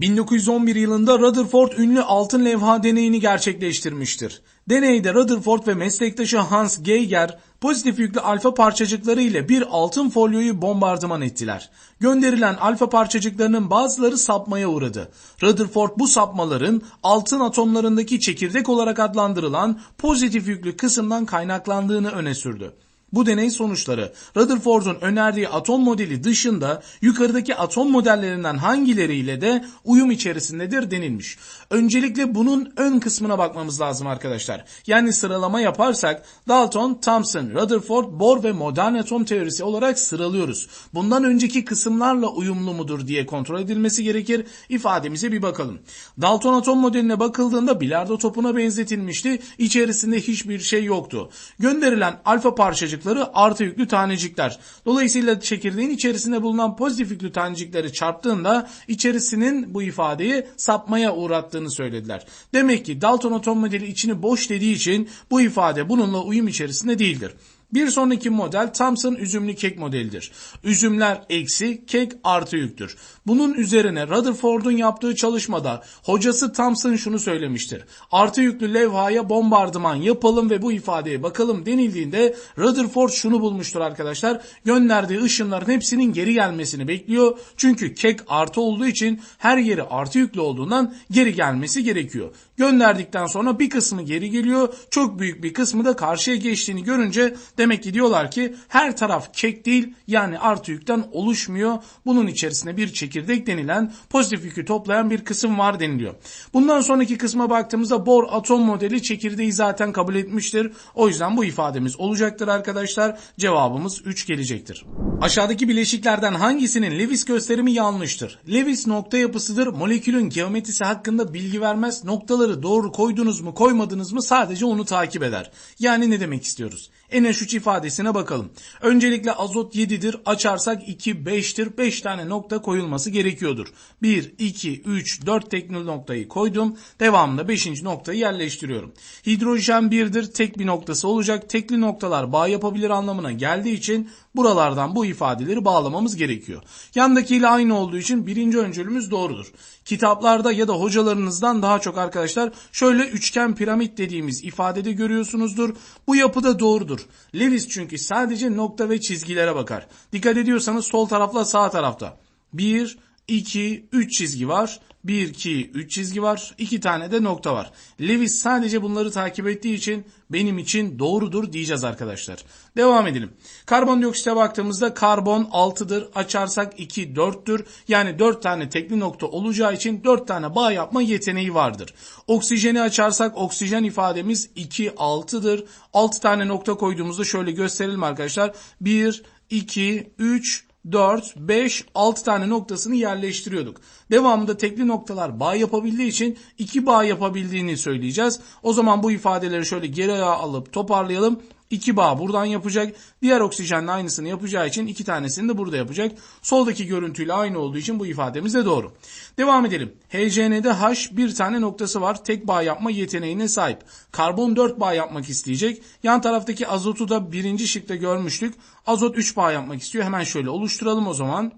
1911 yılında Rutherford ünlü altın levha deneyini gerçekleştirmiştir. Deneyde Rutherford ve meslektaşı Hans Geiger pozitif yüklü alfa parçacıkları ile bir altın folyoyu bombardıman ettiler. Gönderilen alfa parçacıklarının bazıları sapmaya uğradı. Rutherford bu sapmaların altın atomlarındaki çekirdek olarak adlandırılan pozitif yüklü kısımdan kaynaklandığını öne sürdü. Bu deney sonuçları Rutherford'un önerdiği atom modeli dışında yukarıdaki atom modellerinden hangileriyle de uyum içerisindedir denilmiş. Öncelikle bunun ön kısmına bakmamız lazım arkadaşlar. Yani sıralama yaparsak Dalton, Thomson, Rutherford, Bohr ve modern atom teorisi olarak sıralıyoruz. Bundan önceki kısımlarla uyumlu mudur diye kontrol edilmesi gerekir. İfademize bir bakalım. Dalton atom modeline bakıldığında bilardo topuna benzetilmişti. İçerisinde hiçbir şey yoktu. Gönderilen alfa parçacık tanecikleri artı yüklü tanecikler. Dolayısıyla çekirdeğin içerisinde bulunan pozitif yüklü tanecikleri çarptığında içerisinin bu ifadeyi sapmaya uğrattığını söylediler. Demek ki Dalton atom modeli içini boş dediği için bu ifade bununla uyum içerisinde değildir. Bir sonraki model Thomson üzümlü kek modelidir. Üzümler eksi, kek artı yüktür. Bunun üzerine Rutherford'un yaptığı çalışmada hocası Thomson şunu söylemiştir. Artı yüklü levhaya bombardıman yapalım ve bu ifadeye bakalım denildiğinde Rutherford şunu bulmuştur arkadaşlar. Gönderdiği ışınların hepsinin geri gelmesini bekliyor. Çünkü kek artı olduğu için her yeri artı yüklü olduğundan geri gelmesi gerekiyor. Gönderdikten sonra bir kısmı geri geliyor. Çok büyük bir kısmı da karşıya geçtiğini görünce Demek ki diyorlar ki her taraf kek değil yani artı yükten oluşmuyor. Bunun içerisinde bir çekirdek denilen pozitif yükü toplayan bir kısım var deniliyor. Bundan sonraki kısma baktığımızda Bohr atom modeli çekirdeği zaten kabul etmiştir. O yüzden bu ifademiz olacaktır arkadaşlar. Cevabımız 3 gelecektir. Aşağıdaki bileşiklerden hangisinin Lewis gösterimi yanlıştır? Lewis nokta yapısıdır. Molekülün geometrisi hakkında bilgi vermez. Noktaları doğru koydunuz mu koymadınız mı sadece onu takip eder. Yani ne demek istiyoruz? NH3 ifadesine bakalım. Öncelikle azot 7'dir. Açarsak 2, 5'tir. 5 tane nokta koyulması gerekiyordur. 1, 2, 3, 4 teknil noktayı koydum. Devamında 5. noktayı yerleştiriyorum. Hidrojen 1'dir. Tek bir noktası olacak. Tekli noktalar bağ yapabilir anlamına geldiği için buralardan bu ifadeleri bağlamamız gerekiyor. Yandakiyle aynı olduğu için birinci öncülümüz doğrudur. Kitaplarda ya da hocalarınızdan daha çok arkadaşlar şöyle üçgen piramit dediğimiz ifadede görüyorsunuzdur. Bu yapıda doğrudur. Lewis çünkü sadece nokta ve çizgilere bakar. Dikkat ediyorsanız sol tarafla sağ tarafta. 1, 2, 3 çizgi var. 1, 2, 3 çizgi var. 2 tane de nokta var. Lewis sadece bunları takip ettiği için benim için doğrudur diyeceğiz arkadaşlar. Devam edelim. Karbondioksite baktığımızda karbon 6'dır. Açarsak 2, 4'tür. Yani 4 tane tekli nokta olacağı için 4 tane bağ yapma yeteneği vardır. Oksijeni açarsak oksijen ifademiz 2, 6'dır. 6 tane nokta koyduğumuzda şöyle gösterelim arkadaşlar. 1, 2, 3, 4, 5, 6 tane noktasını yerleştiriyorduk. Devamında tekli noktalar bağ yapabildiği için 2 bağ yapabildiğini söyleyeceğiz. O zaman bu ifadeleri şöyle geri alıp toparlayalım. 2 bağ buradan yapacak. Diğer oksijenle aynısını yapacağı için iki tanesini de burada yapacak. Soldaki görüntüyle aynı olduğu için bu ifademiz de doğru. Devam edelim. HCN'de H bir tane noktası var. Tek bağ yapma yeteneğine sahip. Karbon 4 bağ yapmak isteyecek. Yan taraftaki azotu da birinci şıkta görmüştük. Azot 3 bağ yapmak istiyor. Hemen şöyle oluşturalım o zaman.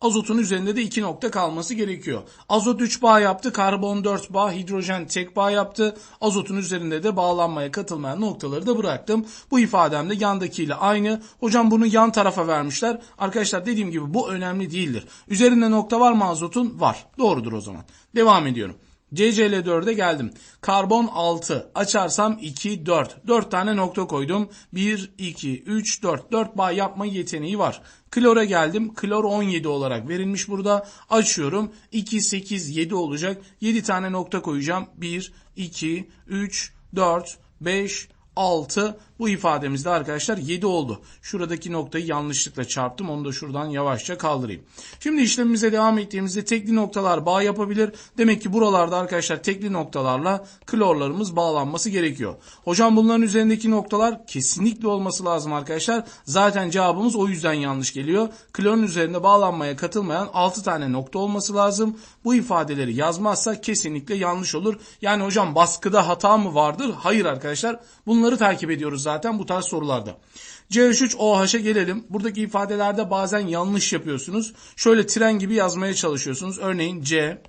Azotun üzerinde de 2 nokta kalması gerekiyor. Azot 3 bağ yaptı, karbon 4 bağ, hidrojen tek bağ yaptı. Azotun üzerinde de bağlanmaya katılmayan noktaları da bıraktım. Bu ifadem de yandakiyle aynı. Hocam bunu yan tarafa vermişler. Arkadaşlar dediğim gibi bu önemli değildir. Üzerinde nokta var mı azotun? Var. Doğrudur o zaman. Devam ediyorum. CCl4'e geldim. Karbon 6. Açarsam 2, 4. 4 tane nokta koydum. 1, 2, 3, 4. 4 bağ yapma yeteneği var. Klora geldim. Klor 17 olarak verilmiş burada. Açıyorum. 2, 8, 7 olacak. 7 tane nokta koyacağım. 1, 2, 3, 4, 5, 6 bu ifademizde arkadaşlar 7 oldu. Şuradaki noktayı yanlışlıkla çarptım. Onu da şuradan yavaşça kaldırayım. Şimdi işlemimize devam ettiğimizde tekli noktalar bağ yapabilir. Demek ki buralarda arkadaşlar tekli noktalarla klorlarımız bağlanması gerekiyor. Hocam bunların üzerindeki noktalar kesinlikle olması lazım arkadaşlar. Zaten cevabımız o yüzden yanlış geliyor. Klorun üzerinde bağlanmaya katılmayan 6 tane nokta olması lazım. Bu ifadeleri yazmazsa kesinlikle yanlış olur. Yani hocam baskıda hata mı vardır? Hayır arkadaşlar. Bunları takip ediyoruz zaten bu tarz sorularda. CH3OH'a gelelim. Buradaki ifadelerde bazen yanlış yapıyorsunuz. Şöyle tren gibi yazmaya çalışıyorsunuz. Örneğin C,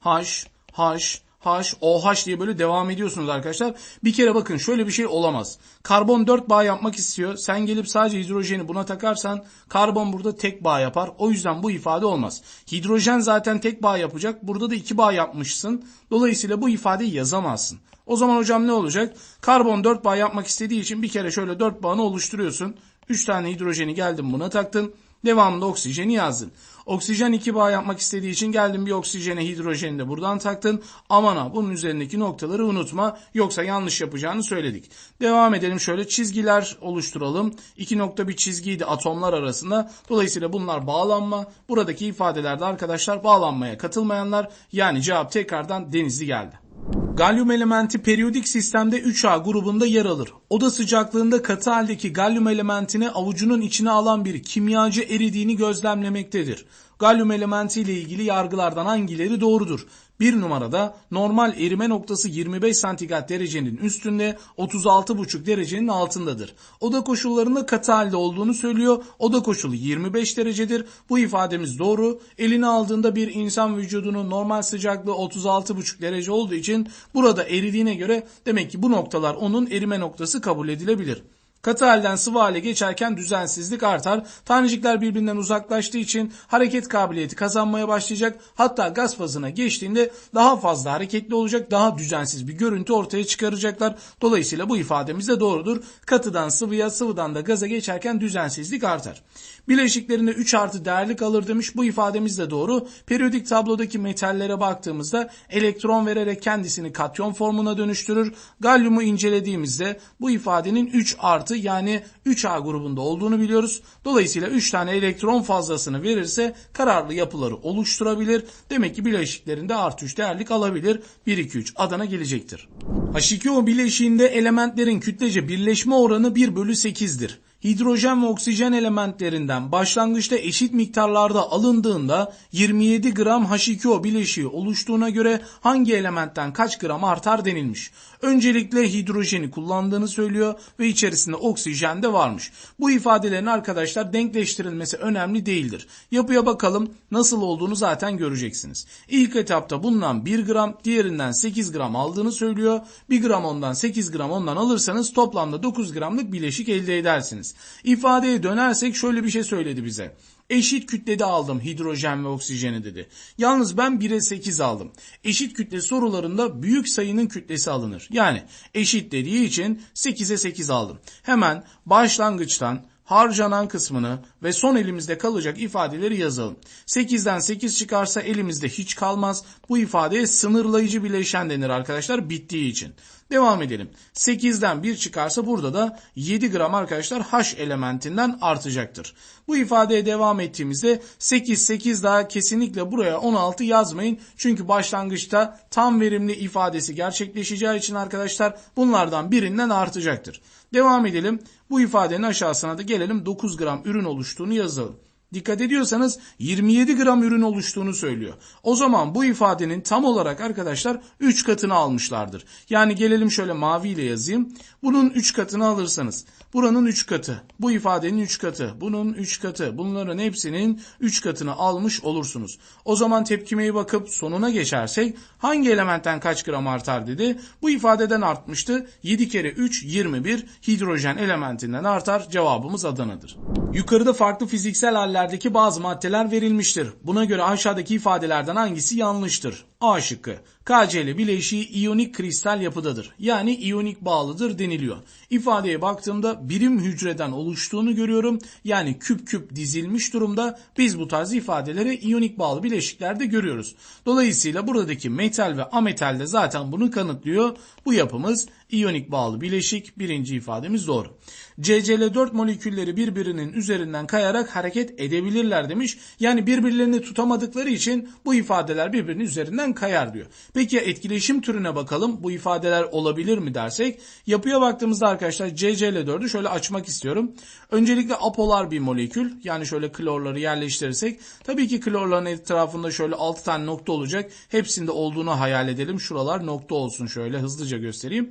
H, H, H, OH diye böyle devam ediyorsunuz arkadaşlar. Bir kere bakın şöyle bir şey olamaz. Karbon 4 bağ yapmak istiyor. Sen gelip sadece hidrojeni buna takarsan karbon burada tek bağ yapar. O yüzden bu ifade olmaz. Hidrojen zaten tek bağ yapacak. Burada da iki bağ yapmışsın. Dolayısıyla bu ifadeyi yazamazsın. O zaman hocam ne olacak? Karbon 4 bağ yapmak istediği için bir kere şöyle 4 bağını oluşturuyorsun. 3 tane hidrojeni geldin buna taktın. Devamında oksijeni yazdın. Oksijen 2 bağ yapmak istediği için geldin bir oksijene hidrojeni de buradan taktın. Aman ha bunun üzerindeki noktaları unutma yoksa yanlış yapacağını söyledik. Devam edelim şöyle çizgiler oluşturalım. İki nokta bir çizgiydi atomlar arasında. Dolayısıyla bunlar bağlanma. Buradaki ifadelerde arkadaşlar bağlanmaya katılmayanlar yani cevap tekrardan denizli geldi. Galyum elementi periyodik sistemde 3A grubunda yer alır. Oda sıcaklığında katı haldeki galyum elementini avucunun içine alan bir kimyacı eridiğini gözlemlemektedir. Galyum elementi ile ilgili yargılardan hangileri doğrudur? Bir numarada normal erime noktası 25 santigrat derecenin üstünde 36,5 derecenin altındadır. Oda koşullarında katı halde olduğunu söylüyor. Oda koşulu 25 derecedir. Bu ifademiz doğru. Eline aldığında bir insan vücudunun normal sıcaklığı 36,5 derece olduğu için burada eridiğine göre demek ki bu noktalar onun erime noktası kabul edilebilir. Katı halden sıvı hale geçerken düzensizlik artar. Tanecikler birbirinden uzaklaştığı için hareket kabiliyeti kazanmaya başlayacak. Hatta gaz fazına geçtiğinde daha fazla hareketli olacak, daha düzensiz bir görüntü ortaya çıkaracaklar. Dolayısıyla bu ifademiz de doğrudur. Katıdan sıvıya, sıvıdan da gaza geçerken düzensizlik artar. Bileşiklerinde 3 artı değerli kalır demiş. Bu ifademiz de doğru. Periyodik tablodaki metallere baktığımızda elektron vererek kendisini katyon formuna dönüştürür. Galyumu incelediğimizde bu ifadenin 3 artı yani 3A grubunda olduğunu biliyoruz. Dolayısıyla 3 tane elektron fazlasını verirse kararlı yapıları oluşturabilir. Demek ki bileşiklerinde artı 3 değerlik alabilir. 1, 2, 3 Adana gelecektir. H2O bileşiğinde elementlerin kütlece birleşme oranı 1 bölü 8'dir hidrojen ve oksijen elementlerinden başlangıçta eşit miktarlarda alındığında 27 gram H2O bileşiği oluştuğuna göre hangi elementten kaç gram artar denilmiş. Öncelikle hidrojeni kullandığını söylüyor ve içerisinde oksijen de varmış. Bu ifadelerin arkadaşlar denkleştirilmesi önemli değildir. Yapıya bakalım nasıl olduğunu zaten göreceksiniz. İlk etapta bundan 1 gram diğerinden 8 gram aldığını söylüyor. 1 gram ondan 8 gram ondan alırsanız toplamda 9 gramlık bileşik elde edersiniz. İfadeye dönersek şöyle bir şey söyledi bize. Eşit kütlede aldım hidrojen ve oksijeni dedi. Yalnız ben 1'e 8 aldım. Eşit kütle sorularında büyük sayının kütlesi alınır. Yani eşit dediği için 8'e 8 aldım. Hemen başlangıçtan harcanan kısmını ve son elimizde kalacak ifadeleri yazalım. 8'den 8 çıkarsa elimizde hiç kalmaz. Bu ifadeye sınırlayıcı bileşen denir arkadaşlar bittiği için. Devam edelim. 8'den 1 çıkarsa burada da 7 gram arkadaşlar H elementinden artacaktır. Bu ifadeye devam ettiğimizde 8 8 daha kesinlikle buraya 16 yazmayın. Çünkü başlangıçta tam verimli ifadesi gerçekleşeceği için arkadaşlar bunlardan birinden artacaktır. Devam edelim. Bu ifadenin aşağısına da gelelim 9 gram ürün oluştuğunu yazalım. Dikkat ediyorsanız 27 gram ürün oluştuğunu söylüyor. O zaman bu ifadenin tam olarak arkadaşlar 3 katını almışlardır. Yani gelelim şöyle mavi ile yazayım. Bunun 3 katını alırsanız buranın 3 katı, bu ifadenin 3 katı, bunun 3 katı, bunların hepsinin 3 katını almış olursunuz. O zaman tepkimeye bakıp sonuna geçersek hangi elementten kaç gram artar dedi. Bu ifadeden artmıştı. 7 kere 3 21 hidrojen elementinden artar. Cevabımız Adana'dır. Yukarıda farklı fiziksel hallerdeki bazı maddeler verilmiştir. Buna göre aşağıdaki ifadelerden hangisi yanlıştır? A şıkkı. KCl bileşiği iyonik kristal yapıdadır. Yani iyonik bağlıdır deniliyor. İfadeye baktığımda birim hücreden oluştuğunu görüyorum. Yani küp küp dizilmiş durumda. Biz bu tarz ifadeleri iyonik bağlı bileşiklerde görüyoruz. Dolayısıyla buradaki metal ve ametal de zaten bunu kanıtlıyor. Bu yapımız iyonik bağlı bileşik. Birinci ifademiz doğru. CCl4 molekülleri birbirinin üzerinden kayarak hareket edebilirler demiş. Yani birbirlerini tutamadıkları için bu ifadeler birbirinin üzerinden kayar diyor. Peki ya etkileşim türüne bakalım. Bu ifadeler olabilir mi dersek? Yapıya baktığımızda arkadaşlar CCl4'ü şöyle açmak istiyorum. Öncelikle apolar bir molekül. Yani şöyle klorları yerleştirirsek. Tabii ki klorların etrafında şöyle 6 tane nokta olacak. Hepsinde olduğunu hayal edelim. Şuralar nokta olsun şöyle hızlıca göstereyim.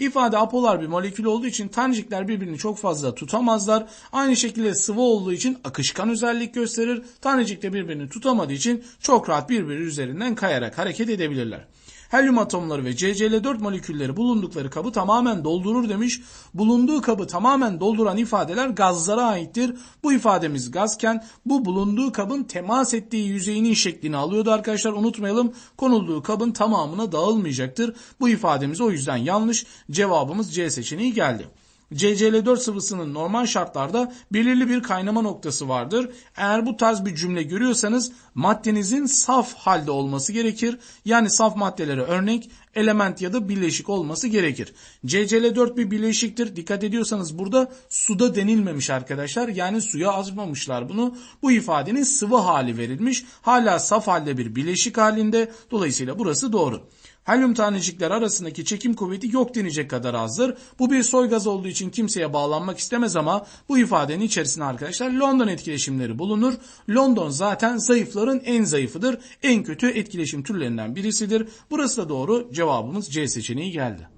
İfade apolar bir molekül olduğu için tanecikler birbirini çok fazla tutamazlar. Aynı şekilde sıvı olduğu için akışkan özellik gösterir. Tanecik de birbirini tutamadığı için çok rahat birbiri üzerinden kayarak hareket edebilirler. Helyum atomları ve CCl4 molekülleri bulundukları kabı tamamen doldurur demiş. Bulunduğu kabı tamamen dolduran ifadeler gazlara aittir. Bu ifademiz gazken bu bulunduğu kabın temas ettiği yüzeyinin şeklini alıyordu arkadaşlar. Unutmayalım konulduğu kabın tamamına dağılmayacaktır. Bu ifademiz o yüzden yanlış. Cevabımız C seçeneği geldi. CCl4 sıvısının normal şartlarda belirli bir kaynama noktası vardır. Eğer bu tarz bir cümle görüyorsanız maddenizin saf halde olması gerekir. Yani saf maddelere örnek element ya da bileşik olması gerekir. CCl4 bir bileşiktir. Dikkat ediyorsanız burada suda denilmemiş arkadaşlar. Yani suya azmamışlar bunu. Bu ifadenin sıvı hali verilmiş. Hala saf halde bir bileşik halinde. Dolayısıyla burası doğru. Helyum tanecikler arasındaki çekim kuvveti yok denecek kadar azdır. Bu bir soy gaz olduğu için kimseye bağlanmak istemez ama bu ifadenin içerisinde arkadaşlar London etkileşimleri bulunur. London zaten zayıfların en zayıfıdır. En kötü etkileşim türlerinden birisidir. Burası da doğru. Cevabımız C seçeneği geldi.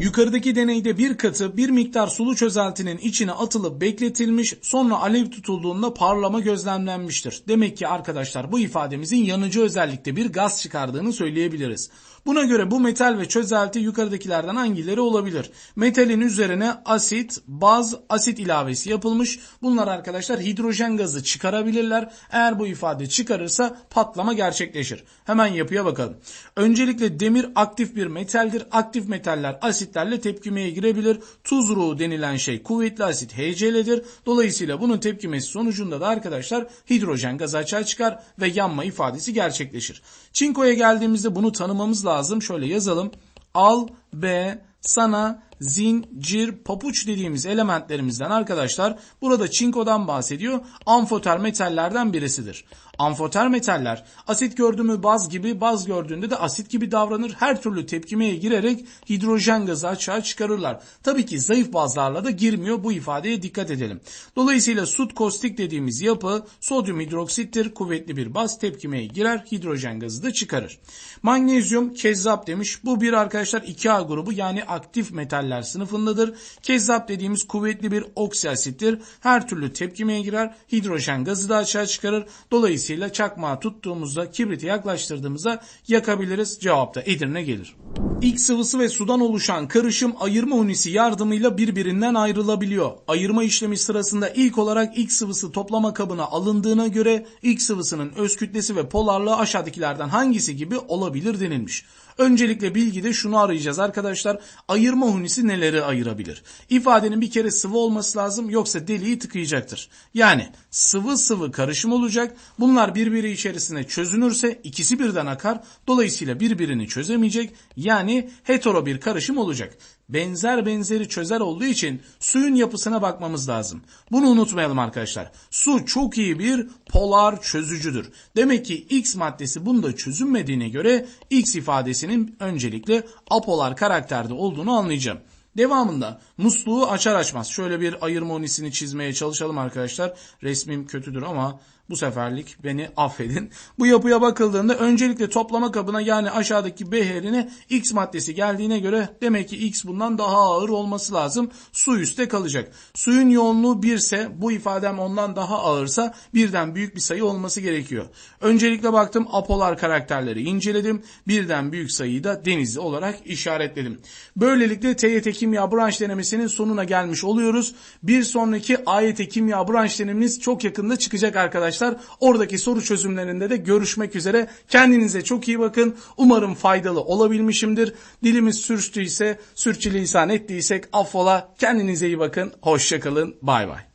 Yukarıdaki deneyde bir katı bir miktar sulu çözeltinin içine atılıp bekletilmiş sonra alev tutulduğunda parlama gözlemlenmiştir. Demek ki arkadaşlar bu ifademizin yanıcı özellikte bir gaz çıkardığını söyleyebiliriz. Buna göre bu metal ve çözelti yukarıdakilerden hangileri olabilir? Metalin üzerine asit, baz, asit ilavesi yapılmış. Bunlar arkadaşlar hidrojen gazı çıkarabilirler. Eğer bu ifade çıkarırsa patlama gerçekleşir. Hemen yapıya bakalım. Öncelikle demir aktif bir metaldir. Aktif metaller asitlerle tepkimeye girebilir. Tuz denilen şey kuvvetli asit HCl'dir. Dolayısıyla bunun tepkimesi sonucunda da arkadaşlar hidrojen gazı açığa çıkar ve yanma ifadesi gerçekleşir. Çinko'ya geldiğimizde bunu tanımamız lazım. Şöyle yazalım. Al, B, sana, zincir, papuç dediğimiz elementlerimizden arkadaşlar burada çinkodan bahsediyor. Amfoter metallerden birisidir. Amfoter metaller asit gördü mü baz gibi, baz gördüğünde de asit gibi davranır. Her türlü tepkimeye girerek hidrojen gazı açığa çıkarırlar. Tabii ki zayıf bazlarla da girmiyor. Bu ifadeye dikkat edelim. Dolayısıyla sut kostik dediğimiz yapı sodyum hidroksittir. Kuvvetli bir baz tepkimeye girer. Hidrojen gazı da çıkarır. Magnezyum kezzap demiş. Bu bir arkadaşlar 2A grubu yani aktif metaller sınıfındadır. Kezzap dediğimiz kuvvetli bir oksiasittir. Her türlü tepkimeye girer. Hidrojen gazı da açığa çıkarır. Dolayısıyla çakmağı tuttuğumuzda kibriti yaklaştırdığımızda yakabiliriz. Cevap da Edirne gelir. X sıvısı ve sudan oluşan karışım ayırma unisi yardımıyla birbirinden ayrılabiliyor. Ayırma işlemi sırasında ilk olarak X sıvısı toplama kabına alındığına göre X sıvısının öz kütlesi ve polarlığı aşağıdakilerden hangisi gibi olabilir denilmiş. Öncelikle bilgide şunu arayacağız arkadaşlar. Ayırma hunisi neleri ayırabilir? İfadenin bir kere sıvı olması lazım yoksa deliği tıkayacaktır. Yani sıvı sıvı karışım olacak. Bunlar birbiri içerisinde çözünürse ikisi birden akar. Dolayısıyla birbirini çözemeyecek. Yani hetero bir karışım olacak benzer benzeri çözer olduğu için suyun yapısına bakmamız lazım. Bunu unutmayalım arkadaşlar. Su çok iyi bir polar çözücüdür. Demek ki X maddesi bunda çözünmediğine göre X ifadesinin öncelikle apolar karakterde olduğunu anlayacağım. Devamında musluğu açar açmaz şöyle bir ayırma unisini çizmeye çalışalım arkadaşlar. Resmim kötüdür ama bu seferlik beni affedin. Bu yapıya bakıldığında öncelikle toplama kabına yani aşağıdaki beherine X maddesi geldiğine göre demek ki X bundan daha ağır olması lazım. Su üstte kalacak. Suyun yoğunluğu 1 ise bu ifadem ondan daha ağırsa birden büyük bir sayı olması gerekiyor. Öncelikle baktım apolar karakterleri inceledim. Birden büyük sayıyı da denizli olarak işaretledim. Böylelikle TYT kimya branş denemesinin sonuna gelmiş oluyoruz. Bir sonraki AYT kimya branş denememiz çok yakında çıkacak arkadaşlar arkadaşlar. Oradaki soru çözümlerinde de görüşmek üzere. Kendinize çok iyi bakın. Umarım faydalı olabilmişimdir. Dilimiz sürçtüyse, sürçülisan ettiysek affola. Kendinize iyi bakın. Hoşçakalın. Bay bay.